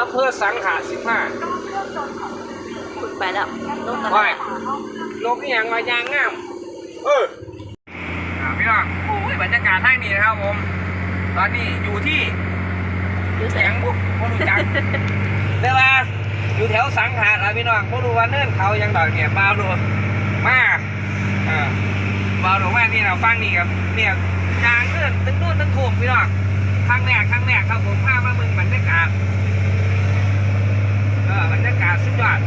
อำเภอสังขะสิบห้าขุดไปแล้วลงกันว่ายลงที่ยังวายางงาม เอออ่าพี่น้องโอ้ยบรรยากาศท่างนี้นะครับผม ตอนนี้อยู่ที่อยู่แสแสงงบุ๊กผมรู้จักเรียกว่าอยู่แถวสังขะนะพี่น้องผมรู้ว่าเนิ่นเขายังดอกเนี่ยเบาดูมาเออเบาดูว่านี่เราฟังนี่ครับ เนี่ยยางเนิ่นตึ้งนู่นตึ้งถูกพี่น้องครั้งแรกครั้งแรกครับผมพามาเมืองบรรยากาศเอบรรยากาศสุดยอด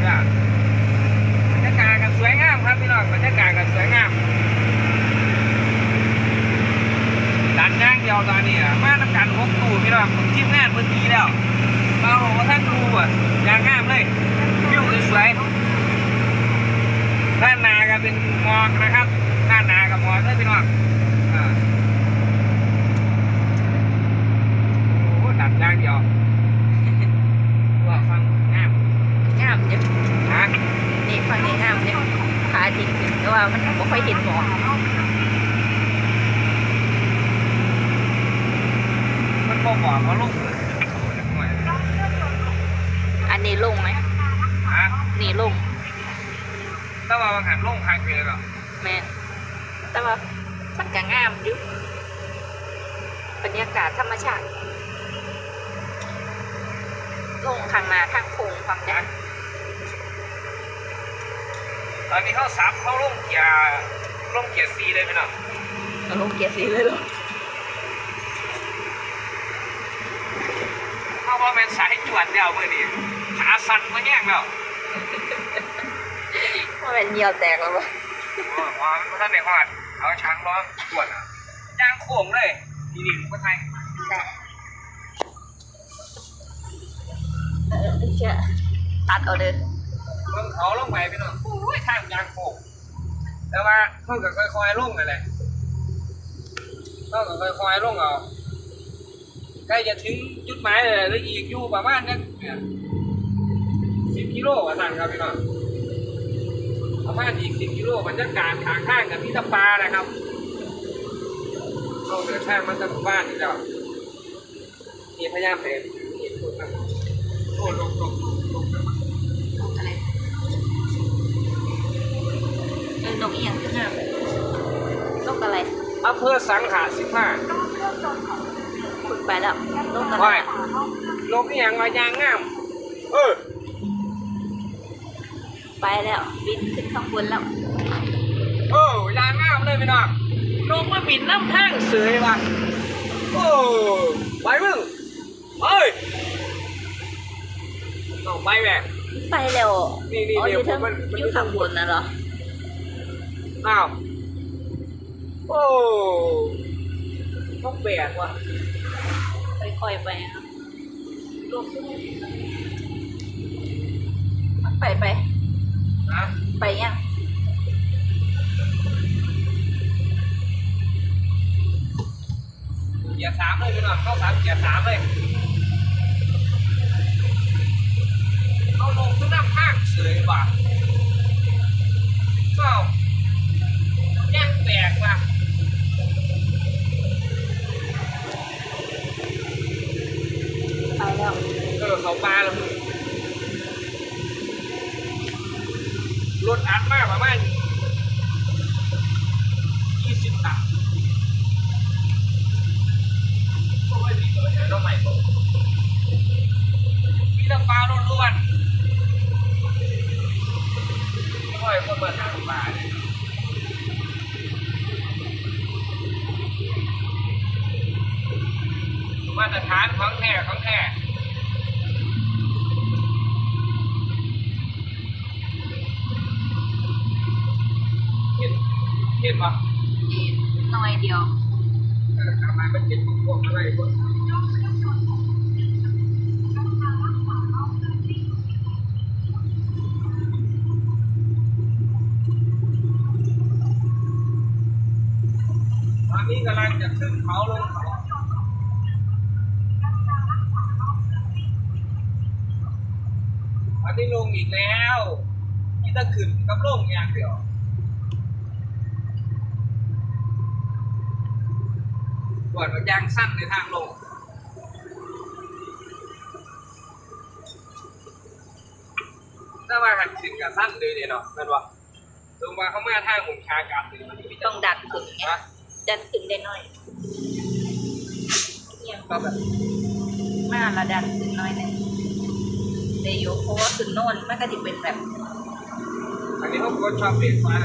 เนี่ยบรรยากาศกันสวยงามครับพี่น้องบรรยากาศกันสวยงามดันย่างเดียวตอนนี้มาทำการหกตู้พี่น้องผมทีมงานเมื่อกี้แล้วเราบอกว่าท่านดูอะยางงามเลยวิวสวยด้านหนาก็เป็นหมอกนะครับด้านหนากับหมอกเลยพี่น้องอ่าโอ้ดันย่างเดียวว่าฟังงาม งามเนี่ย ฮะ นี่ฝั่งนี้งามเนี่ยพาทิตย์ขึ้นแต่ ว่ามันไม่ค่อยเห็นหมอกมันบอกบอกว่าลูกเลยอันนี้ลงไหมฮะนี่ลงถ้าว่ามันหันลงทางไปเลยเหรอแม่นแต่ว่ามันก็งามอยู่บรรยากาศธรรมชาติลงทางนาทางโค้งความยาก ตอนนี้เขาซับเขาลงเกียร์ลงเกียร์ซีเลยไหมเนาะเอาลงเกียร์สีเลยเหรอเขาว่าเป็นสายจวดเดียวมือนี้ขาสั่นมาแย่งแล้วว่าเป็นเหยียวแตกแล้วปะอ๋ออ๋อมันท่านในหอดเอาช้างล้อมจวดอะย่างโค้งเลยทีนี้ก็ไทยแต่เออเชื่อตัดเอาเดิน เบิ่งเขาลงไปพี่น้องโอ้ยทางยางโค้งแต่ว่าเขาก็ค่อยๆลงนั่นแหละเขาก็ค่อยๆลงเอาใกล้จะถึงจุดหมายเลยแล้วอีกอยู่ประมาณนั้นเนี่ยสิบกิโลว่าสั่นครับพี่น้องประมาณอีกสิบกิโลบรรยากาศทางข้างกับพิตาปานะครับเข้าเดินทางมาจากหมู่บ้านนี่แล้วมีพยายามเห็นเห็นโอ้ลงลงลง อะไรเออนกอีหยังขึ้นมานกอะไรอำเภอสังขะสิบห้าขุดไปแล้วนกอะไรว่ายลงนี่ยังมายางงาม เออ ไปแล้ว บินขึ้นข้างบนแล้วเออยางงามเลยพี่น้องลงมาบินน้ำทางเสยว่ะโอ้ไปมึงเอ้ยต้องไปแหวกไปแล้วนี่นี่อ๋ออยู่เดี๋ยวทางมันมันอยู่ข้างบนนะเหรอ อ้าว โอ้ต้องแบกว่ะค่อยๆไปครับลงมันไปไป นะไปยังเกียร์สามเลยพี่น้องเข้าสามเกียร์สามเลยเข้าลงขึ้นน้ำข้างเฉยว่ะเอ้า ยังแบกว่ะไปแล้ว เออเขาปลาแล้วมึงรถอัดมากประมาณยี่สิบตันก็ไม่ดีเลยเดี๋ยวต้องใหม่ผมมีแต่ปลาล้วนๆไม่ค่อยคนมาหาปลาเนี่ยมาตรฐานของแท้ของแท้ เห็น เห็นปะอีกหน่อยเดียวเออทำไมมันเห็นพวกอะไรพวกตอนนี้กำลังจะขึ้นเขาลงเขาอันนี้ลงอีกแล้วที่จะขึ้นกับลงอย่างเดียว กวดยางสั้นในทางลงถ้าว่าหันขึ้นกับสั้นเลยเนี่ยเนาะนั่นวะลงมาเข้ามาทางหุ่นชากาบต้องดันขึ้นนะดันขึ้ได้น้อยเนี่ยก็แบบมาระดันขึ้น้อยหนึ่งเต่โยเพราะว่าขึ้นโน่นมันก็จะเป็นแบบอันนี้เขาก็ชอบเปลี่ยนมา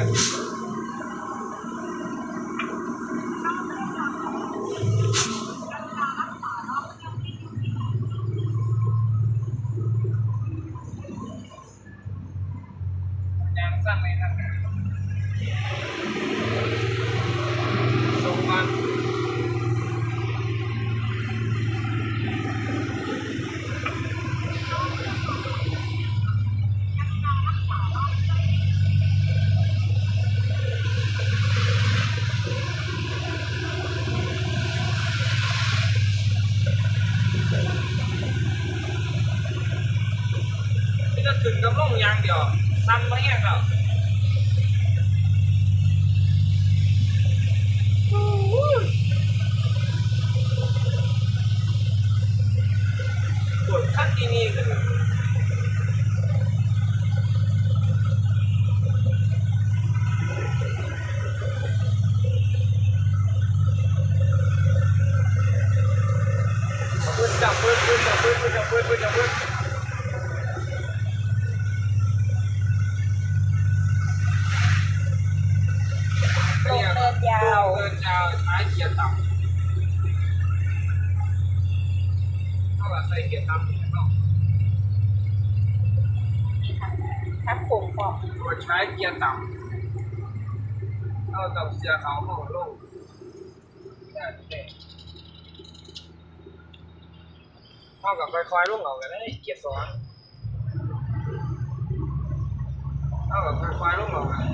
ดียวซ้ำมาแห้งแล้วปวดขั้นที่นี่เลยปืนจับปืนปืนจับปืนปืนจับปืนปืนจับปืน ลงเนินยาว เดินยาวใช้เกียร์ต่ำ เท่ากับใส่เกียร์ต่ำเนี่ยต้องนี่ค่ะถ้าโค้งฟอกตัวใช้เกียร์ต่ำเท่ากับเสียเขาห้องลงแค่นี้เองเท่ากับค่อยๆลงเอากันได้เกียร์สองเท่ากับค่อยๆลงเอากัน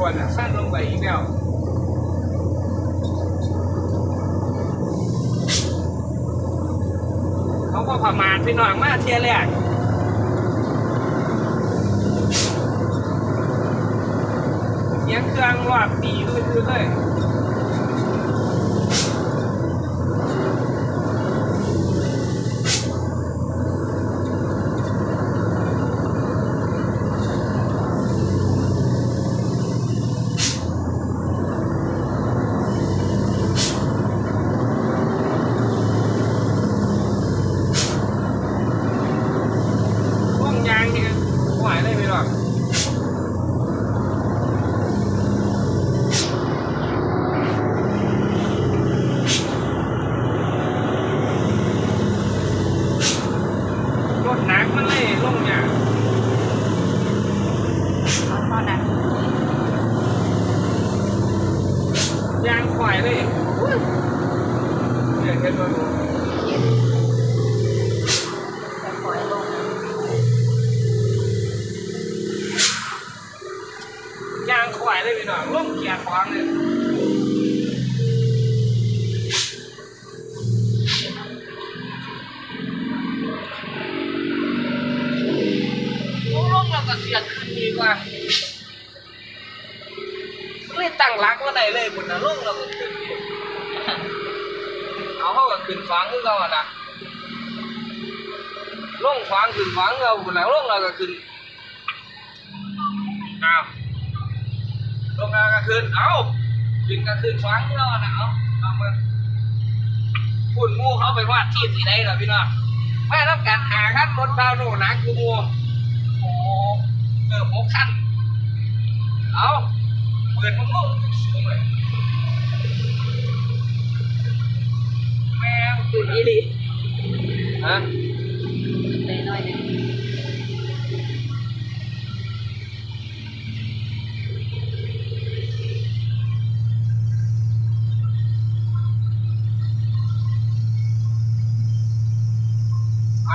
ก่อนสั้นลงไป อีกแล้วเขาก็ประมาทพี่น้องมาเทียแรกเสียงเครื่องรอบตีลื่นๆเลยพวกยางนี่ไหวเลยไม่หรอกรถหนักมันเลยลงยาง เอาเท่านั้น ยางไหวเลยอุ้ย เนี่ยเห็นไหน่อยลงยางไหวเลยพี่น้องลงเกียร์ขวางเลยโอ้งเราก็เสียขึ้นดีกว่าเลยตั้งรักว่าไหนเลยบุญนะลงเราก็ขึ้น ดีเอาเข้ากับขึ้นขวางคือเราอะนะลงขวางขึ้นขวางเราบุญนะลงเราก็ขึ้นอ้าวลงเราก็ขึ้นเอาขึ้นก็ขึ้นขวางเราอะนะเอาเอามาพุ่นหมูเขาไปวาดที่สีใดเหรอพี่น้องแม่รับการหาขั้นรถดาวโน่หนักกูมูโอ้เออหกขั้นเอาเปิดมันก็สูงเลย แม่งขึ้นอีหลีฮะเลยหน่อยหนึงไป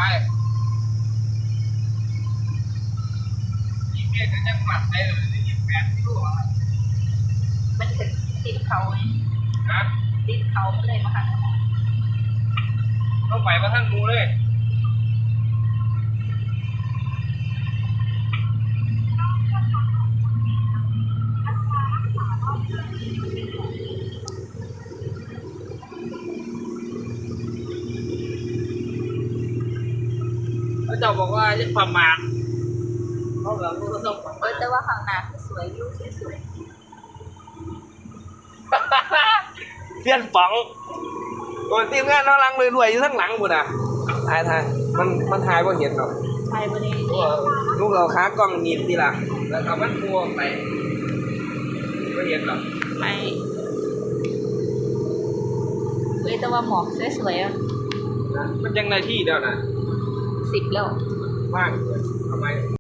ยี่เมตรจะยังหลับได้เลยยี่แปดกิโลอะมันถึงติดเขาไงนะติดเขาเลยมาค่ะ ต้องไปมาท่านกูเลยเขาจะบอกว่าจะประมาทเขาเหลือกูก็ต้องประเอมาอทแต่ว่าข้างหน้าคือสวยลูกสวยเพี้ยนป๋ง โอ้ยทีมงานน้องลังรวยๆอยู่ทั้งหลังบุญอะทายทายมันมันทายว่าเห็นหรอกๆใช่บ่ได้ลูกเราค้ากล้องหนีบทีละแล้วทำมันพัวไปก็เห็นหรอกไม่เว้ยแต่ว่าหมอกสวยๆอะนะมันยังในที่เดียวนะสิบแล้วว่างทำไม